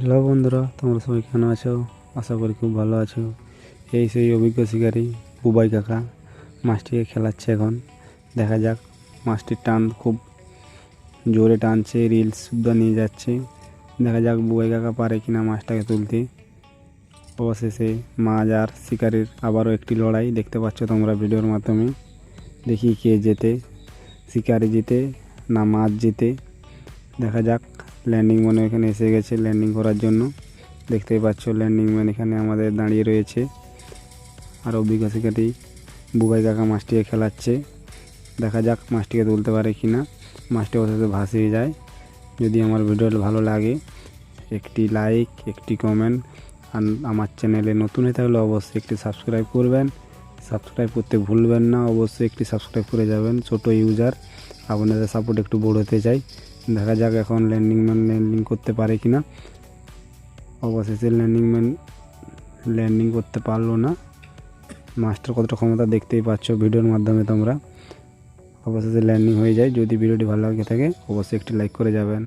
Hello বন্ধুরা, তোমরা সবাই কেন আছো? আশা করি খুব ভালো আছো। এই সেই অভিজ্ঞ শিকারী, বুবাই কাকা, মাছটিকে খেলাচ্ছে এখন। দেখা যাক মাছটির টান, খুব জোরে টানছে রিলস সুদ্ধা নিয়ে যাচ্ছে। দেখা যাক বুবাই কাকা পারে কিনা মাছটাকে তুলতে। অবশেষে মাছ আর শিকারের আবারও একটি লড়াই, দেখতে পাচ্ছ তোমরা ভিডিওর মাধ্যমে। দেখি কে জেতে, শিকারি জিতে না মাছ জিতে। দেখা যাক ল্যান্ডিং ম্যান এখানে এসে গেছে ল্যান্ডিং করার জন্য। দেখতেই পাচ্ছ ল্যান্ডিং ম্যান এখানে আমাদের দাঁড়িয়ে রয়েছে। আর অভিজ্ঞ শিকারী বুবাই কাকা মাছটিকে খেলাচ্ছে। দেখা যাক মাছটিকে তুলতে পারে কি না। মাছটি অবশেষে ভাসিয়ে যায়। যদি আমার ভিডিওটা ভালো লাগে, একটি লাইক একটি কমেন্ট আর আমার চ্যানেলে নতুন হয়ে থাকলে অবশ্যই একটি সাবস্ক্রাইব করবেন। সাবস্ক্রাইব করতে ভুলবেন না, অবশ্যই একটি সাবস্ক্রাইব করে যাবেন। ছোট ইউজার আপনাদের সাপোর্ট একটু বড় হতে চাই। দেখা যাক এখন ল্যান্ডিং ম্যান ল্যান্ডিং করতে পারে কি না অবশেষে ল্যান্ডিং ম্যান ল্যান্ডিং করতে পারল না। মাস্টার কতটা ক্ষমতা দেখতেই পাচ্ছ ভিডিওর মাধ্যমে তোমরা। অবশেষে ল্যান্ডিং হয়ে যায়। যদি ভিডিওটি ভালো লাগে থাকে, অবশ্যই একটি লাইক করে যাবেন।